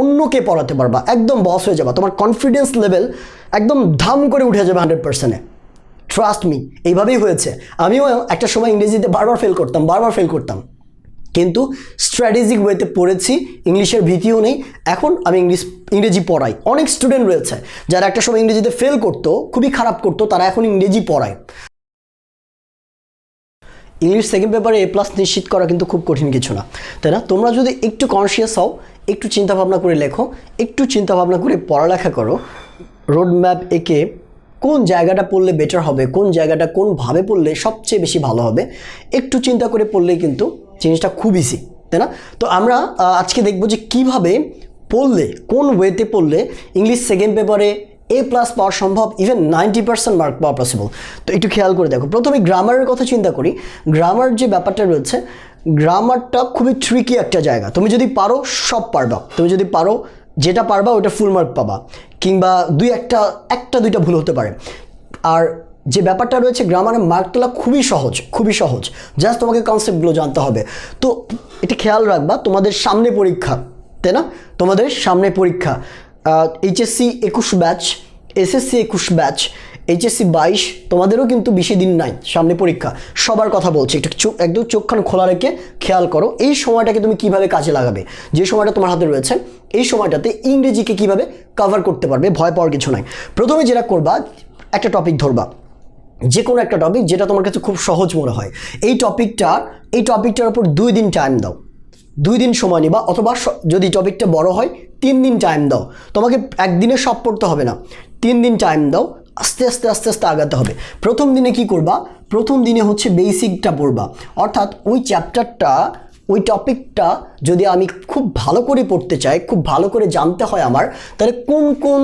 অন্যকে পড়াতে পারবা, একদম বস হয়ে যাবা, তোমার কনফিডেন্স লেভেল একদম ধাম করে উঠে যাবে হান্ড্রেড পার্সেন্টে ট্রাস্ট মি এইভাবেই হয়েছে। আমিও একটা সময় ইংরেজিতে বারবার ফেল করতাম, বারবার ফেল করতাম। কিন্তু স্ট্র্যাটেজিক ওয়েতে পড়েছি, ইংলিশের ভীতিও নেই, এখন আমি ইংলিশ, ইংরেজি পড়াই। অনেক স্টুডেন্ট রয়েছে, যারা একটা সময় ইংরেজিতে ফেল করতো, খুবই খারাপ করতো, তারা এখন ইংরেজি পড়ায়। ইংলিশ সেকেন্ড পেপারে এ প্লাস নিশ্চিত করা কিন্তু খুব কঠিন কিছু না, তাই না? তোমরা যদি একটু কনসিয়াস হও একটু চিন্তা ভাবনা করে লেখো, একটু চিন্তা ভাবনা করে পড়ালেখা করো। রোড ম্যাপ এঁকে কোন জায়গাটা পড়লে বেটার হবে, কোন জায়গাটা কোনভাবে পড়লে সবচেয়ে বেশি ভালো হবে, একটু চিন্তা করে পড়লেই কিন্তু জিনিসটা খুব ইজি তাই না? তো আমরা আজকে দেখব যে কীভাবে পড়লে, কোন ওয়েতে পড়লে ইংলিশ সেকেন্ড পেপারে এ প্লাস পাওয়া সম্ভব ইভেন নাইনটি পার্সেন্ট মার্ক পাওয়া পসিবল তো একটু খেয়াল করে দেখো। প্রথমে গ্রামারের কথা চিন্তা করি। গ্রামার যে ব্যাপারটা রয়েছে গ্রামারটা খুবই ট্রিকি একটা জায়গা। তুমি যদি পারো, সব পারবা। তুমি যদি পারো, যেটা পারবা ওটা ফুল মার্ক পাবা। কিংবা দুই একটা একটা, দুইটা ভুল হতে পারে। আর যে ব্যাপারটা রয়েছে গ্রামারের মার্ক তোলা খুবই সহজ খুবই সহজ। জাস্ট তোমাকে কনসেপ্টগুলো জানতে হবে। তো এটা খেয়াল রাখবা, তোমাদের সামনে পরীক্ষা, তাই না? তোমাদের সামনে পরীক্ষা। এইচএসসি একুশ ব্যাচ এসএসসি একুশ ব্যাচ এইচএসসি বাইশ, তোমাদেরও কিন্তু বেশি দিন নাই, সামনে পরীক্ষা। সবার কথা বলছি, একটু চোখ একদম চোখখান খোলা রেখে খেয়াল করো, এই সময়টাকে তুমি কীভাবে কাজে লাগাবে? যে সময়টা তোমার হাতে রয়েছে, এই সময়টাতে ইংরেজিকে কীভাবে কভার করতে পারবে, ভয় পাওয়ার কিছু নাই। প্রথমে যেটা করবা, একটা টপিক ধরবা। যে কোনো একটা টপিক যেটা তোমার কাছে খুব সহজ মনে হয়। এই টপিকটা এই টপিকটার উপর দুই দিন টাইম দাও। দুই দিন সময় নিবা, অথবা যদি টপিকটা বড় হয়, তিন দিন টাইম দাও। তোমাকে একদিনে সব পড়তে হবে না। তিন দিন টাইম দাও। আস্তে আস্তে আস্তে আস্তে আগাতে হবে। প্রথম দিনে কি করবা? প্রথম দিনে হচ্ছে বেসিকটা পড়বা। অর্থাৎ ওই চ্যাপ্টারটা, ওই টপিকটা যদি আমি খুব ভালো করে পড়তে চাই, খুব ভালো করে জানতে হয় আমার, তাহলে কোন কোন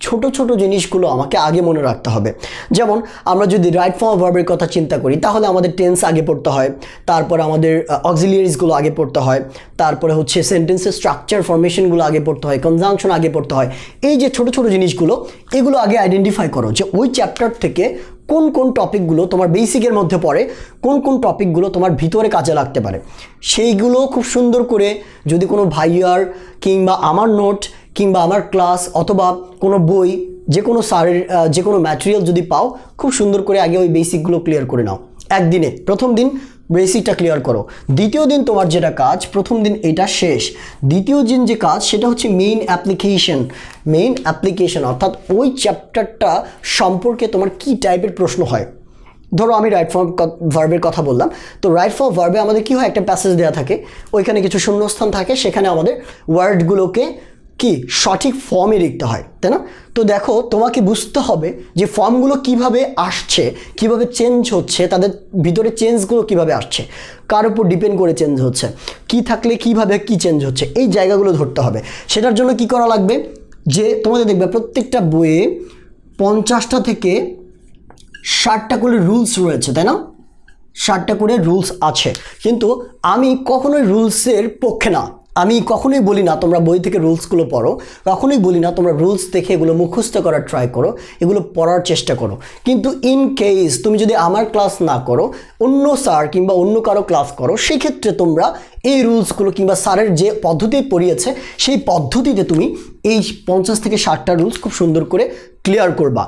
ছোট ছোট জিনিসগুলো আমাকে আগে মনে রাখতে হবে। যেমন, আমরা যদি রাইট ফর্ম ভার্বের কথা চিন্তা করি, তাহলে আমাদের টেন্স আগে পড়তে হয়, তারপর আমাদের অক্সিলিয়ারিসগুলো আগে পড়তে হয়, তারপরে হচ্ছে সেন্টেন্সের স্ট্রাকচার ফরমেশনগুলো আগে পড়তে হয় কনজাংশন আগে পড়তে হয়। এই যে ছোট ছোট জিনিসগুলো, এগুলো আগে আইডেন্টিফাই করো যে ওই চ্যাপ্টার থেকে কোন কোন টপিকগুলো তোমার বেসিকের মধ্যে পড়ে, কোন কোন টপিকগুলো তোমার ভিতরে কাজে লাগতে পারে। সেইগুলো খুব সুন্দর করে যদি কোনো ভাইয়ার কিংবা আমার নোট কিংবা আমার ক্লাস অথবা কোনো বই যে কোনো স্যারের আহ, যে কোনো ম্যাটেরিয়াল যদি পাও খুব সুন্দর করে আগে ওই বেসিকগুলো ক্লিয়ার করে নাও। একদিনে প্রথম দিন বেসিকটা ক্লিয়ার করো। দ্বিতীয় দিন তোমার যেটা কাজ প্রথম দিন এটা শেষ। দ্বিতীয় দিন যে কাজ সেটা হচ্ছে মেইন অ্যাপ্লিকেশন মেইন অ্যাপ্লিকেশন অর্থাৎ ওই চ্যাপ্টারটা সম্পর্কে তোমার কি টাইপের প্রশ্ন হয়। ধরো আমি রাইট ফর্ম ভার্বের কথা বললাম। তো রাইট ফর্ম ভার্বে আমাদের কী হয়? একটা প্যাসেজ দেওয়া থাকে। ওইখানে কিছু শূন্যস্থান থাকে। সেখানে আমাদের ওয়ার্ডগুলোকে কি? সঠিক ফর্মে লিখতে হয়, তাই না? তো দেখো, তোমাকে বুঝতে হবে যে ফর্মগুলো কীভাবে আসছে, কীভাবে চেঞ্জ হচ্ছে, তাদের ভিতরে চেঞ্জগুলো কীভাবে আসছে, কার উপর ডিপেন্ড করে চেঞ্জ হচ্ছে, কি থাকলে কীভাবে কি চেঞ্জ হচ্ছে, এই জায়গাগুলো ধরতে হবে। সেটার জন্য কি করা লাগবে? যে তোমাদের দেখবে, প্রত্যেকটা বইয়ে পঞ্চাশটা থেকে ষাটটা করে রুলস রয়েছে, তাই না? ষাটটা করে রুলস আছে। কিন্তু আমি কখনোই রুলসের পক্ষে না। আমি কখনোই বলি না তোমরা বই থেকে রুলসগুলো পড়ো, কখনোই বলি না তোমরা রুলস দেখে এগুলো মুখস্থ করার ট্রাই করো, এগুলো পড়ার চেষ্টা করো। কিন্তু ইন কেস তুমি যদি আমার ক্লাস না করো, অন্য স্যার কিংবা অন্য কারও ক্লাস করো, সেক্ষেত্রে তোমরা এই রুলসগুলো কিংবা স্যারের যে পদ্ধতি পড়িয়েছে, সেই পদ্ধতিতে তুমি এই পঞ্চাশ থেকে ষাটটা রুলস খুব সুন্দর করে ক্লিয়ার করবা।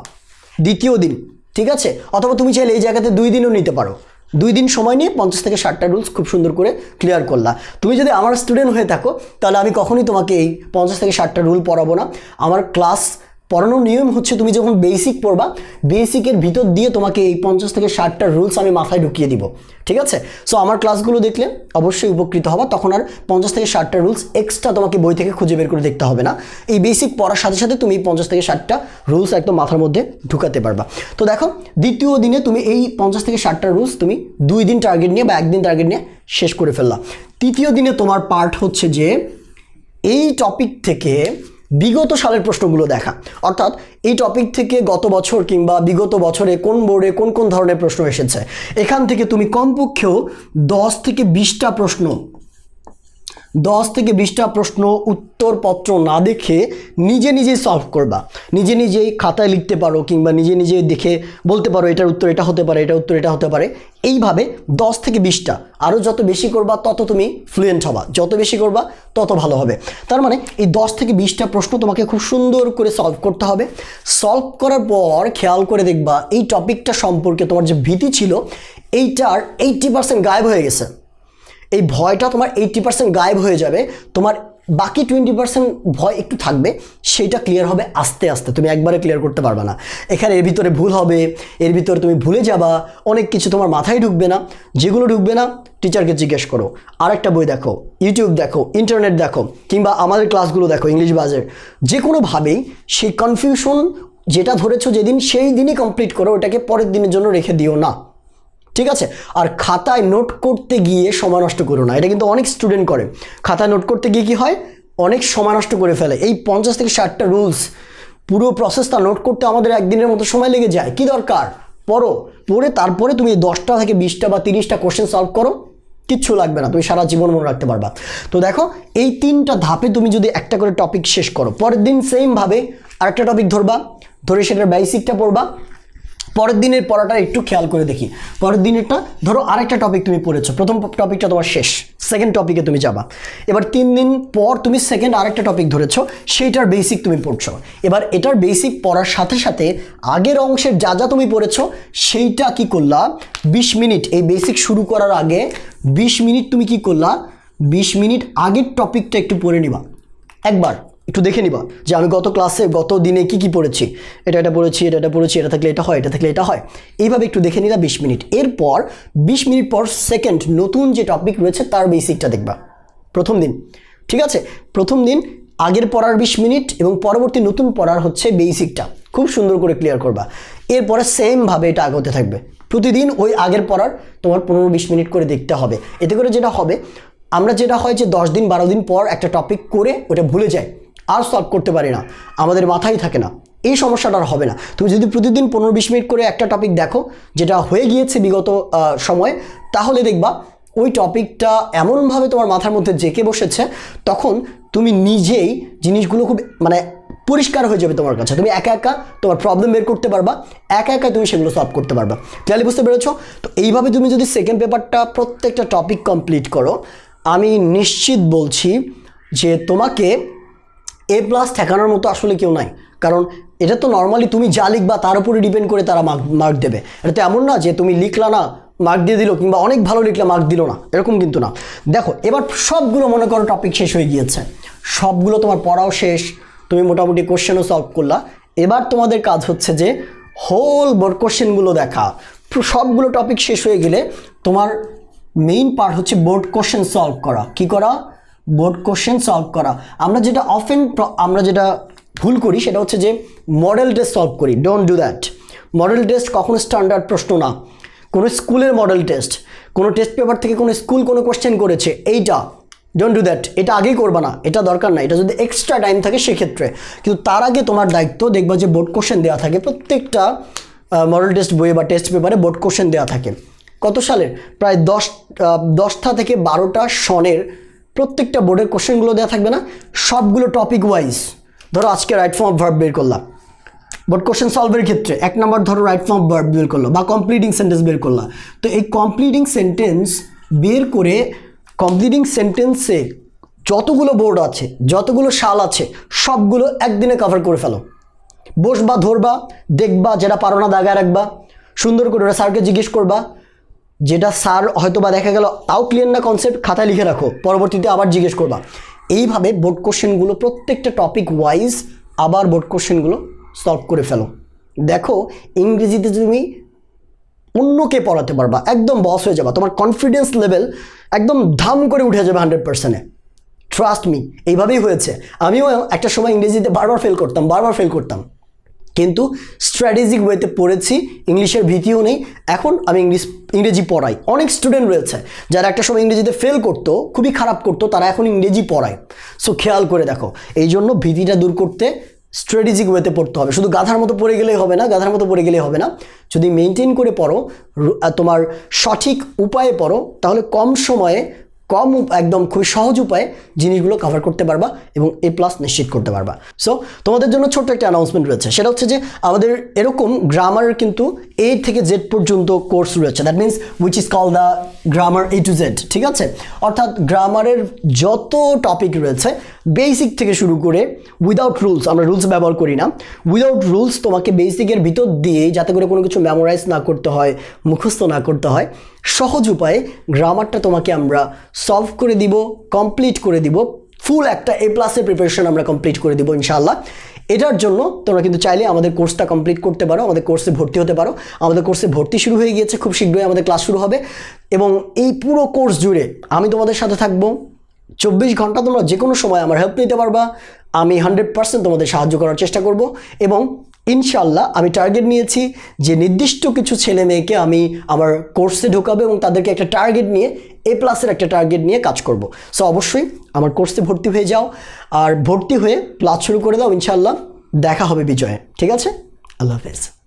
দ্বিতীয় দিন, ঠিক আছে? অথবা তুমি চাইলে এই জায়গাতে দুই দিনও নিতে পারো। দুই দিন সময় নিয়ে পঞ্চাশ থেকে ষাটটা রুলস খুব সুন্দর করে ক্লিয়ার করলা। তুমি যদি আমার স্টুডেন্ট হয়ে থাকো, তাহলে আমি কখনই তোমাকে এই পঞ্চাশ থেকে ষাটটা রুল পড়াবো না। আমার ক্লাস পড়ানোর নিয়ম হচ্ছে তুমি যখন বেসিক পড়বা বেসিকের ভিতর দিয়ে তোমাকে এই পঞ্চাশ থেকে ষাটটা রুলস আমি মাথায় ঢুকিয়ে দিব। ঠিক আছে? সো আমার ক্লাসগুলো দেখলে অবশ্যই উপকৃত হবা, তখন আর পঞ্চাশ থেকে ষাটটা রুলস এক্সট্রা তোমাকে বই থেকে খুঁজে বের করে দেখতে হবে না। এই বেসিক পড়ার সাথে সাথে তুমি এই পঞ্চাশ থেকে ষাটটা রুলস একদম মাথার মধ্যে ঢুকাতে পারবা। তো দেখো, দ্বিতীয় দিনে তুমি এই পঞ্চাশ থেকে ষাটটা রুলস তুমি দুই দিন টার্গেট নিয়ে বা একদিন টার্গেট নিয়ে শেষ করে ফেললা। তৃতীয় দিনে তোমার পার্ট হচ্ছে যে এই টপিক থেকে বিগত সালের প্রশ্নগুলো দেখা। অর্থাৎ এই টপিক থেকে গত বছর কিংবা বিগত বছরে কোন বোর্ডে কোন কোন ধরনের প্রশ্ন এসেছে? এখান থেকে তুমি কমপক্ষেও দশ থেকে বিশটা প্রশ্ন দশ থেকে বিশটা প্রশ্ন উত্তরপত্র না দেখে নিজে নিজেই সলভ করবা। নিজে নিজেই খাতায় লিখতে পারো কিংবা নিজে নিজে দেখে বলতে পারো এটার উত্তর এটা হতে পারে এটা উত্তর এটা হতে পারে। এইভাবে দশ থেকে বিশটা আরও যত বেশি করবা তত তুমি ফ্লুয়েন্ট হবা। যত বেশি করবা তত ভালো হবে। তার মানে এই দশ থেকে বিশটা প্রশ্ন তোমাকে খুব সুন্দর করে সলভ করতে হবে। সলভ করার পর খেয়াল করে দেখবা এই টপিকটা সম্পর্কে তোমার যে ভীতি ছিল, এইটার এইটটি পার্সেন্ট গায়েব হয়ে গেছে। এই ভয়টা তোমার এইটটি পার্সেন্ট গায়েব হয়ে যাবে। তোমার বাকি টোয়েন্টি পার্সেন্ট ভয় একটু থাকবে, সেইটা ক্লিয়ার হবে আস্তে আস্তে। তুমি একবারে ক্লিয়ার করতে পারবে না। এখানে এর ভিতরে ভুল হবে, এর ভিতরে তুমি ভুলে যাবা, অনেক কিছু তোমার মাথায় ঢুকবে না, যেগুলো ঢুকবে না টিচারকে জিজ্ঞেস করো। আরেকটা বই দেখো ইউটিউব দেখো ইন্টারনেট দেখো, কিংবা আমাদের ক্লাসগুলো দেখো ইংলিশ বাজের যে কোনোভাবেই সেই কনফিউশন যেটা ধরেছো যেদিন, সেই দিনই কমপ্লিট করো, ওটাকে পরের দিনের জন্য রেখে দিও না। ঠিক আছে? আর খাতায় নোট করতে গিয়ে সময় নষ্ট করো না। এটা কিন্তু অনেক স্টুডেন্ট করে। খাতায় নোট করতে গিয়ে কি হয়? অনেক সময় নষ্ট করে ফেলে। এই পঞ্চাশ থেকে ষাটটা রুলস পুরো প্রসেসটা নোট করতে আমাদের একদিনের মতো সময় লেগে যায়। কি দরকার? পড়ো। পড়ে তারপরে তুমি দশটা থেকে বিশটা বা তিরিশটা কোশ্চেন সলভ করো। কিচ্ছু লাগবে না। তুমি সারা জীবন মনে রাখতে পারবা। তো দেখো, এই তিনটা ধাপে তুমি যদি একটা করে টপিক শেষ করো, পরের দিন সেমভাবে আরেকটা টপিক ধরবা। ধরে সেটার বেসিকটা পড়বা। পরের দিনের পড়াটা একটু খেয়াল করে দেখি। পরের দিনেরটা, ধরো আরেকটা টপিক তুমি পড়েছো। প্রথম টপিকটা তোমার শেষ সেকেন্ড টপিকে তুমি যাবা। এবার তিন দিন পর তুমি সেকেন্ড আরেকটা টপিক ধরেছো, সেইটার বেসিক তুমি পড়ছো। এবার এটার বেসিক পড়ার সাথে সাথে আগের অংশের যা যা তুমি পড়েছো, সেইটা কি করলা? বিশ মিনিট, এই বেসিক শুরু করার আগে বিশ মিনিট তুমি কি করলা? বিশ মিনিট আগের টপিকটা একটু পড়ে নিবা। একবার। একটু দেখে নিবা যে আমি গত ক্লাসে গত দিনে কি কি পড়েছি। এটা এটা পড়েছি, এটা এটা পড়েছি, এটা থাকলে এটা হয়, এটা থাকলে এটা হয়। এইভাবে একটু দেখে নিলা বিশ মিনিট। এরপর বিশ মিনিট পর সেকেন্ড নতুন যে টপিক রয়েছে তার বেসিকটা দেখবা। প্রথম দিন, ঠিক আছে? প্রথম দিন, আগের পড়ার বিশ মিনিট এবং পরবর্তী নতুন পড়ার হচ্ছে বেসিকটা খুব সুন্দর করে ক্লিয়ার করবা। এরপরে সেমভাবে এটা আগাতে থাকবে। প্রতিদিন ওই আগের পড়ার তোমার পনেরো বিশ মিনিট করে দেখতে হবে। এতে করে যেটা হবে, আমরা যেটা হয় যে দশ দিন, বারো দিন পর একটা টপিক করে ওটা ভুলে যাই। আর সলভ করতে পারি না। আমাদের মাথায় থাকে না। এই সমস্যাটা আর হবে না। তুমি যদি প্রতিদিন পনেরো বিশ মিনিট করে একটা টপিক দেখো, যেটা হয়ে গিয়েছে বিগত সময়ে, তাহলে দেখবা ওই টপিকটা এমনভাবে তোমার মাথার মধ্যে জেকে বসেছে, তখন তুমি নিজেই জিনিসগুলো খুব মানে পরিষ্কার হয়ে যাবে তোমার কাছে। তুমি একা একা তোমার প্রবলেম বের করতে পারবা, একা একা তুমি সেগুলো সলভ করতে পারবা। ক্লিয়ারলি বুঝতে পেরেছ? তো এইভাবে তুমি যদি সেকেন্ড পেপারটা প্রত্যেকটা টপিক কমপ্লিট করো, আমি নিশ্চিত বলছি যে তোমাকে এ প্লাস ঠেকানোর মতো আসলে কেউ নাই। কারণ এটা তো নর্মালি তুমি যা লিখবা তার উপরে ডিপেন্ড করে তারা মার্ক মার্ক দেবে। এটা তো এমন না যে তুমি লিখলা না মার্ক দিয়ে দিল, কিংবা অনেক ভালো লিখলে মার্ক দিল না। এরকম কিন্তু না। দেখো, এবার সবগুলো মনে করো টপিক শেষ হয়ে গিয়েছে। সবগুলো তোমার পড়াও শেষ, তুমি মোটামুটি কোশ্চেনও সলভ করলা। এবার তোমাদের কাজ হচ্ছে যে হোল বোর্ড কোশ্চেনগুলো দেখা। সবগুলো টপিক শেষ হয়ে গেলে তোমার মেইন পার্ট হচ্ছে বোর্ড কোশ্চেন সলভ করা। কি করা? বোর্ড কোশ্চেন সলভ করা। আমরা যেটা অফেন আমরা যেটা ভুল করি সেটা হচ্ছে যে মডেল টেস্ট সলভ করি। Don't do that model test কখনো স্ট্যান্ডার্ড প্রশ্ন না। কোনো স্কুলের মডেল টেস্ট কোনো টেস্ট পেপার থেকে কোনো স্কুল কোনো কোশ্চেন করেছে, এইটা। ডোন্ট ডু দ্যাট এটা আগেই করবা না। এটা দরকার না। এটা যদি এক্সট্রা টাইম থাকে সেক্ষেত্রে। কিন্তু তার আগে তোমার দায়িত্ব দেখবা যে বোর্ড কোশ্চেন দেওয়া থাকে। প্রত্যেকটা মডেল টেস্ট বইয়ে বা টেস্ট পেপারে বোর্ড কোশ্চেন দেওয়া থাকে। কত সালের? প্রায় দশ দশটা থেকে বারোটা সনের প্রত্যেকটা বোর্ডের কোশ্চেনগুলো দেওয়া থাকবে না, সবগুলো টপিক ওয়াইজ ধরো আজকে রাইট ফর্ম অফ ভার্ব বের করলাম। বোর্ড কোশ্চেন সলভের ক্ষেত্রে এক নম্বর ধরো রাইট ফর্ম অফ ভার্ব বের করল বা কমপ্লিটিং সেন্টেন্স বের করলাম তো এই কমপ্লিটিং সেন্টেন্স বের করে কমপ্লিটিং সেন্টেন্সে যতগুলো বোর্ড আছে, যতগুলো সাল আছে, সবগুলো একদিনে কভার করে ফেলো। বসবা, ধরবা, দেখবা, যেটা পারো না দাগায় রাখবা। সুন্দর করে ওরা স্যারকে জিজ্ঞেস করবা যেটা স্যার হয়তো বা দেখা গেল, তাও ক্লিয়ার না কনসেপ্ট খাতায় লিখে রাখো, পরবর্তীতে আবার জিজ্ঞেস করবা। এইভাবে বোর্ড কোশ্চেনগুলো প্রত্যেকটা টপিক ওয়াইজ আবার বোর্ড কোশ্চেনগুলো সলভ করে ফেলো। দেখো, ইংরেজিতে তুমি অন্যকে পড়াতে পারবা, একদম বস হয়ে যাবা, তোমার কনফিডেন্স লেভেল একদম ধাম করে উঠে যাবে হান্ড্রেড পার্সেন্টে ট্রাস্ট মি এইভাবেই হয়েছে। আমিও একটা সময় ইংরেজিতে বারবার ফেল করতাম, বারবার ফেল করতাম। কিন্তু স্ট্র্যাটেজিক ওয়েতে পড়েছি ইংলিশের ভীতিও নেই, এখন আমি ইংলিশ ইংরেজি পড়াই। অনেক স্টুডেন্ট রয়েছে, যারা একটা সময় ইংরেজিতে ফেল করতো, খুবই খারাপ করতো, তারা এখন ইংরেজি পড়ায়। সো খেয়াল করে দেখো, এই জন্য ভীতিটা দূর করতে স্ট্র্যাটেজিক ওয়েতে পড়তে হবে। শুধু গাধার মতো পড়ে গেলেই হবে না, গাধার মতো পড়ে গেলেই হবে না। যদি মেনটেন করে পড়ো, তোমার সঠিক উপায়ে পড়ো, তাহলে কম সময়ে কম একদম খুবই সহজ উপায়ে জিনিসগুলো কভার করতে পারবা এবং এ প্লাস নিশ্চিত করতে পারবা। সো তোমাদের জন্য ছোট্ট একটা অ্যানাউন্সমেন্ট রয়েছে। সেটা হচ্ছে যে আমাদের এরকম গ্রামার কিন্তু এ থেকে জেড পর্যন্ত কোর্স রয়েছে। That means which is call the grammar A to Z ঠিক আছে? অর্থাৎ গ্রামারের যত টপিক রয়েছে বেসিক থেকে শুরু করে উইদাউট রুলস আমরা রুলস ব্যবহার করি না। উইদাউট রুলস তোমাকে বেসিকের ভিতর দিয়ে যাতে করে কোনো কিছু মেমোরাইজ না করতে হয়, মুখস্থ না করতে হয় সহজ উপায়ে গ্রামারটা তোমাকে আমরা সলভ করে দিব কমপ্লিট করে দিব ফুল একটা এ প্লাসের প্রিপারেশন আমরা কমপ্লিট করে দিব ইনশাআল্লাহ। এটার জন্য তোমরা কিন্তু চাইলে আমাদের কোর্সটা কমপ্লিট করতে পারো, আমাদের কোর্সে ভর্তি হতে পারো। আমাদের কোর্সে ভর্তি শুরু হয়ে গিয়েছে, খুব শীঘ্রই আমাদের ক্লাস শুরু হবে। এবং এই পুরো কোর্স জুড়ে আমি তোমাদের সাথে থাকব। চব্বিশ ঘণ্টা তোমরা যে কোনো সময় আমার হেল্প নিতে পারবা। আমি হান্ড্রেড পার্সেন্ট তোমাদের সাহায্য করার চেষ্টা করব। এবং ইনশাল্লাহ আমি টার্গেট নিয়েছি যে নির্দিষ্ট কিছু ছেলে মেয়েকে আমি আমার কোর্সে ঢোকাবো এবং তাদেরকে একটা টার্গেট নিয়ে এ প্লাসের একটা টার্গেট নিয়ে কাজ করব। সো অবশ্যই আমার কোর্সে ভর্তি হয়ে যাও। আর ভর্তি হয়ে প্লাস শুরু করে দাও ইনশাল্লাহ দেখা হবে বিজয়ে। ঠিক আছে? আল্লাহ হাফেজ।